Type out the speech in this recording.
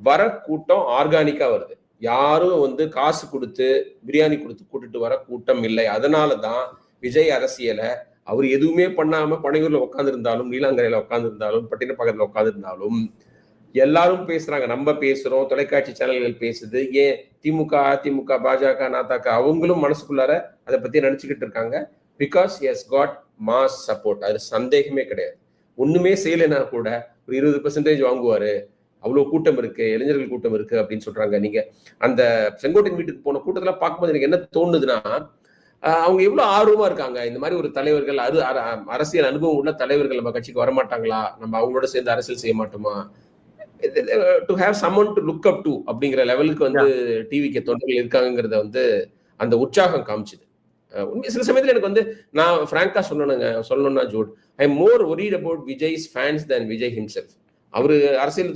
வர கூட்டம் ஆர்கானிக்கா வருது. யாரும் வந்து காசு கொடுத்து பிரியாணி கொடுத்து கூட்டிட்டு வர கூட்டம் இல்லை. அதனால தான் விஜய் அரசியலை அவர் எதுவுமே பண்ணாம பனையூர்ல உட்காந்துருந்தாலும் நீலாங்கரையில உட்காந்துருந்தாலும் பட்டினப்பாக்கத்துல உட்காந்துருந்தாலும் எல்லாரும் பேசுறாங்க. நம்ம பேசுறோம் தொலைக்காட்சி சேனல்கள் பேசுது. ஏன் திமுக அதிமுக பாஜக நாதாக்க அவங்களும் மனசுக்குள்ளார அதை பத்தி நினைச்சுக்கிட்டு இருக்காங்க. Because he's got mass support அது சந்தேகமே கிடையாது. ஒண்ணுமே செய்யலைன்னா கூட ஒரு இருபது பெர்சன்டேஜ் வாங்குவாரு. அவ்வளவு கூட்டம் இருக்கு இளைஞர்கள் கூட்டம் இருக்கு அப்படின்னு சொல்றாங்க நீங்க. அந்த செங்கோட்டையன் வீட்டுக்கு போன கூட்டத்துல பார்க்கும்போது எனக்கு என்ன தோணுதுன்னா அவங்க எவ்வளவு ஆர்வமா இருக்காங்க? இந்த மாதிரி ஒரு தலைவர்கள் அது அர- அரசியல் அனுபவம் உள்ள தலைவர்கள் நம்ம கட்சிக்கு வரமாட்டாங்களா? நம்ம அவங்களோட சேர்ந்து அரசியல் செய்ய மாட்டோமா? To have someone to look up to அப்படிங்கிற லெவலுக்கு வந்து டிவிக்கு தொண்டர்கள் இருக்காங்கிறத வந்து அந்த உற்சாகம் காமிச்சுது. உண்மை சில சமயத்தில் எனக்கு வந்து நான் ஃப்ராங்கா சொல்லணுங்க சொல்லணும்னா Jude. I more worried about Vijay's fans than Vijay himself அவரு அரசியல்